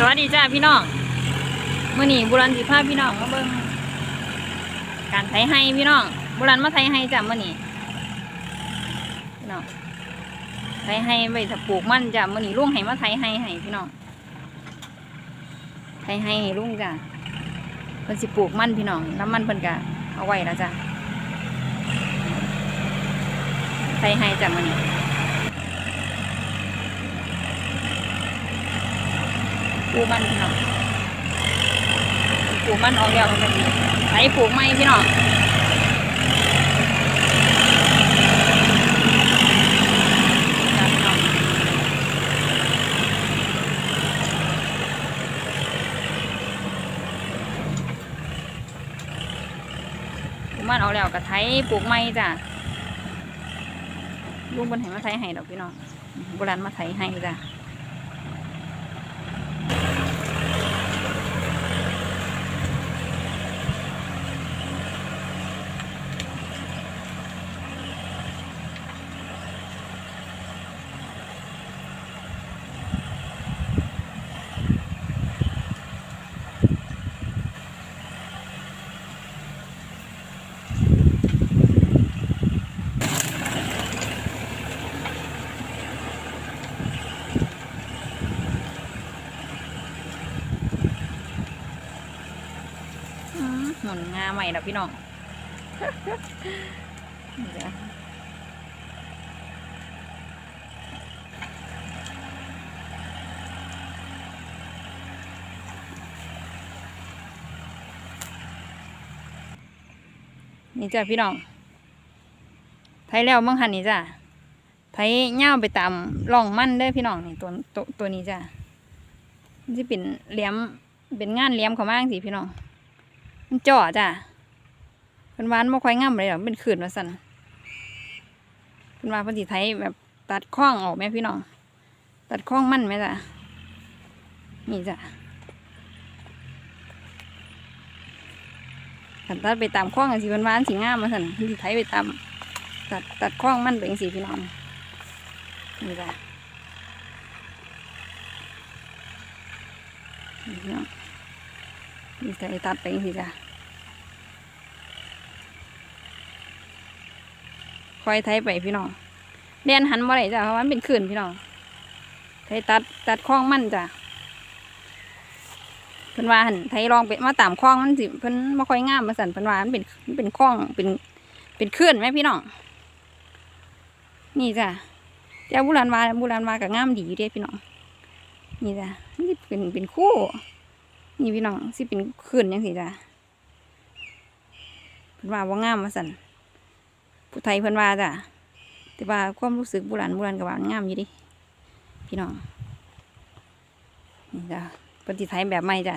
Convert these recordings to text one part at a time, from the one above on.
สวัสดีจ้าพี่น้องเมื่อนี้บุรันสิพาพี่น้องมาเบิ่งการไถให้พี่น้องบุรันมาไถให้จ้ามื่อนี้พี่น้องไถให้ไว้ถ้าปลูกมันจ้ามื่อนี้ลุงให้มาไถให้ให้พี่น้องไถให้ให้ลุงจ้าเพิ่นสิปลูกมันพี่น้องน้ำมันเพิ่นกะเอาไว้แล้วจ้าไถให้จ้ามื่อนี้ ปูมันพี่น้องปูมันออกแล้วมันก็ดีไถปลูกไม้พี่น้องจ้ะพี่น้องปลูกมันออกแล้วก็ไถปลูกไม้จ้ะลุงบนให้มาไถให้ดอกพี่น้องโบราณมาไถให้จ้ะ นงาใหม่แล้วพี่น้องนี่จ้ะพี่น้องไทยแล้วมั่งหันนี่จ้ะไทยเง่าไปตามร่องมั่นเด้พี่น้องนี่ตัวตัวตัวนี้จ้ะมันจะเป็นเลี่ยมเป็นงานเลี่ยมเขามากสิพี่น้อง มันจ่อจ้ะเป็นวานบ่ค่อยงามเลยหรอกเป็นขืนมาสั่นเป็นว่าเพอดีไทยแบบตัดข้องออกไหมพี่น้อง ตัดข้องมั่นไหมจ้ะนี่จ้ะขันตัดไปตามข้องกันสิเป็นวานสีง่ามมาสั่นเพอดีไทยไปตามตัดตัดข้องมั่นเป็นสีพี่น้องนี่จ้ะนี่พี่น้อง นี่ใส่ตัดไปสิจ้ะคอยไทยไปพี่น้องเรียนหันมาไหนจ้ะเพราะมันเป็นขื่นพี่น้องไทยตัดตัดคล้องมันจ้ะเพิ่นว่าหันไทยลองไปมาตามคล้องมันสิเพิ่นมาคอยง่ามมาสั่นเพิ่นว่ามันเป็นมันเป็นคล้องเป็นเป็นขื่นไหมพี่น้องนี่จ้ะเจ้าบุรันวาบุรันวากับง่ามดีอยู่เด้พี่น้องนี่จ้ะนี่เป็นเป็นคู่ นี่พี่น้องสิเป็นขืนยังสิจ้ะเพิ่นว่าว่างามมาสั่นผู้ไทยเพิ่นว่าจ้ะแต่ว่าความรู้สึกโบราณโบราณกับว่างามอยู่ดิพี่น้องนี่จ้ะเพิ่นสิไทยแบบใหม่จ้ะ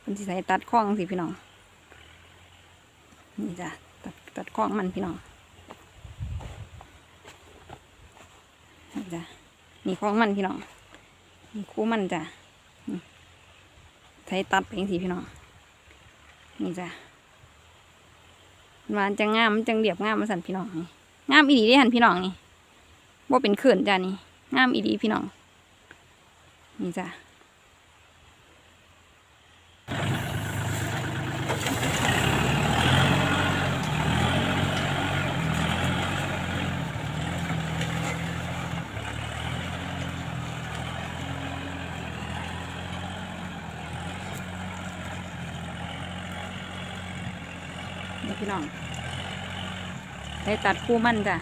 เพิ่นสิไทยตัดข้องสิพี่น้องนี่จ้ะตัดตัดข้องมันพี่น้องนี่จ้ะนี่ข้องมันพี่น้องนี่คู่มันจ้ะ ใช้ตัดไปองสีพี่น้อง นี่จ้ะหวานจังงามมันจังเรียบงามมาสั่นพี่น้องนี่งามอีดีได้หันพี่น้องนี่ว่าเป็นเขื่อนจ้ะนี่งามอีดีพี่น้อง นี่จ้ะ พี่น้องได้ตัดคู่มันจ้ะ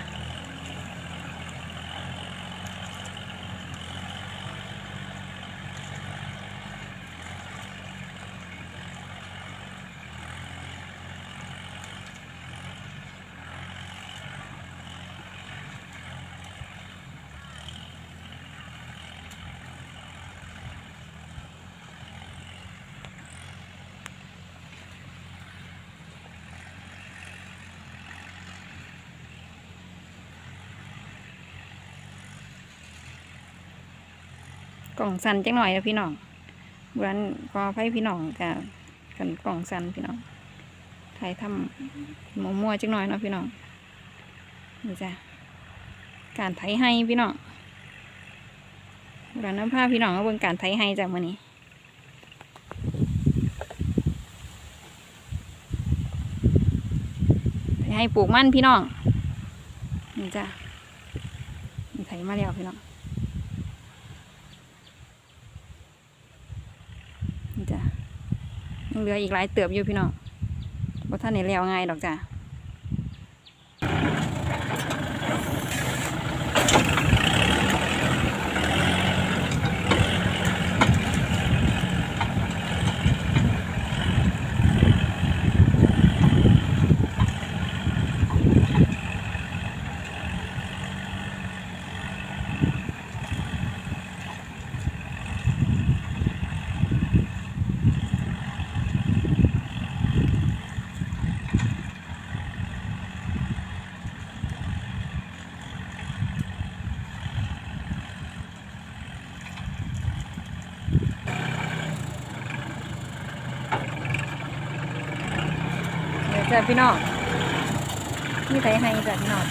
กล่องสันจังหน่อยนะพี่น้องบุรันก็ให้พี่น้องกับกันกล่องสันพี่น้องถ่ายทำหมมัวๆจังหน่อยเนาะพี่น้องนี่จ้ะการไถให้พี่น้องเราน้ำผ้าพี่น้องเอาเบิ่งการไถให้จากมื้อนี้ไถให้ปลูกมั่นพี่น้องนี่จ้ะนี่ไถมาแล้วพี่น้อง นี่จ้ะยัง เหลืออีกหลายเติบอยู่พี่น้องบ่ท่านได้แล้วง่ายดอกจ้ะ เดี๋ยวจ้ะพี่น้องนี่ไถให้จ้ะพี่น้อง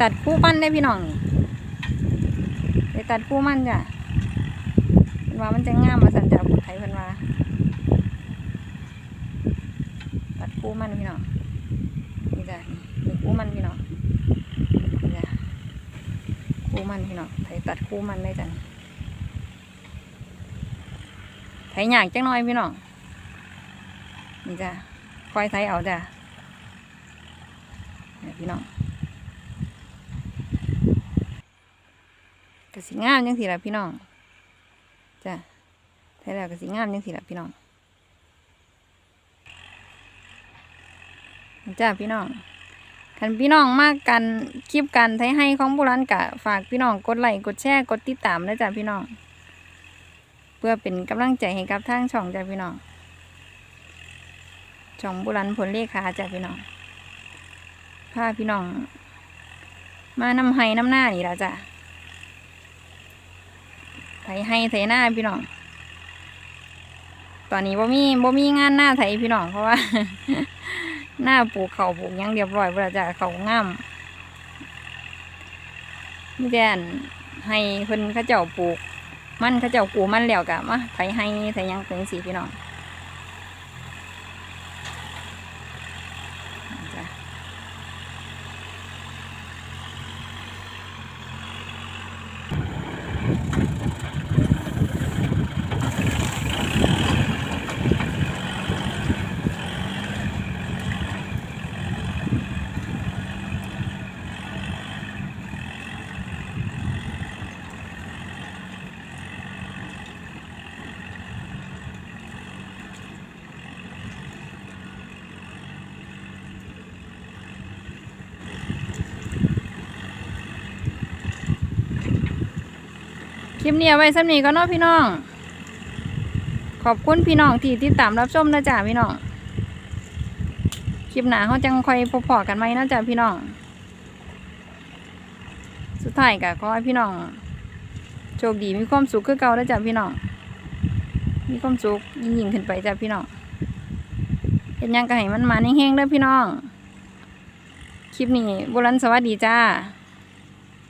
ตัดคู่มันได้พี่น้องไปตัดคู่มันจ้ะเพิ่นว่ามันจะงามมาสันจากผู้ไทยเพิ่นว่าตัดคู่มันพี่น้องนี่จ้ะนี่คู่มันพี่น้องนี่จ้ะคู่มันพี่น้องไทยตัดคู่มันได้จ้ะไทยยากจังน้อยพี่น้องนี่จ้ะคอยไทยเอาจ้ะนี่พี่น้อง กสิงามยังสิละพี่น้องจ้ะใช่แล้วกสิงามยังสิละพี่น้องจ้าพี่น้องคันพี่น้องมากกันคลิปกันไทยให้ของโบราณกะฝากพี่น้องกดไลค์กดแชร์กดติดตามนะจ้ะพี่น้อง เพื่อเป็นกำลังใจให้กับทางช่องจ้ะพี่น้องช่องโบราณผลเลขาจ้ะพี่น้องพาพี่น้อง มานำไห้น้ำหน้านี่ละจ้ะ ไถให้ไถหน้าพี่น้อง ตอนนี้บ่มีบ่มีงานหน้าไถพี่น้องเพราะว่า หน้าปลูกเขาปลูกยังเรียบร้อยเวลาจะเขางามนี่แดนให้เพิ่นข้าเจ้าปลูก มันข้าเจ้ากูมันแล้วกะมาไถให้ไถยังเป็นสีพี่น้อง ลิปนี้เอาไว้สำนีก็เนาะพี่น้อง ขอบคุณพี่น้องที่ติดตามรับชมนะจ๊ะพี่น้อง คลิปหนาเขาจังค่อยพบพอกันไหมนะจ๊ะพี่น้อง สุดท้ายก็ขอให้พี่น้อง โชคดีมีความสุขคือเก่าแล้วจ้ะพี่น้อง มีความสุขยิ่งยิ่งขึ้นไปจ้ะพี่น้องเห็นยังก็ให้มันมาเฮงๆเด้อพี่น้อง คลิปนี้โบรันสวัสดีจ้า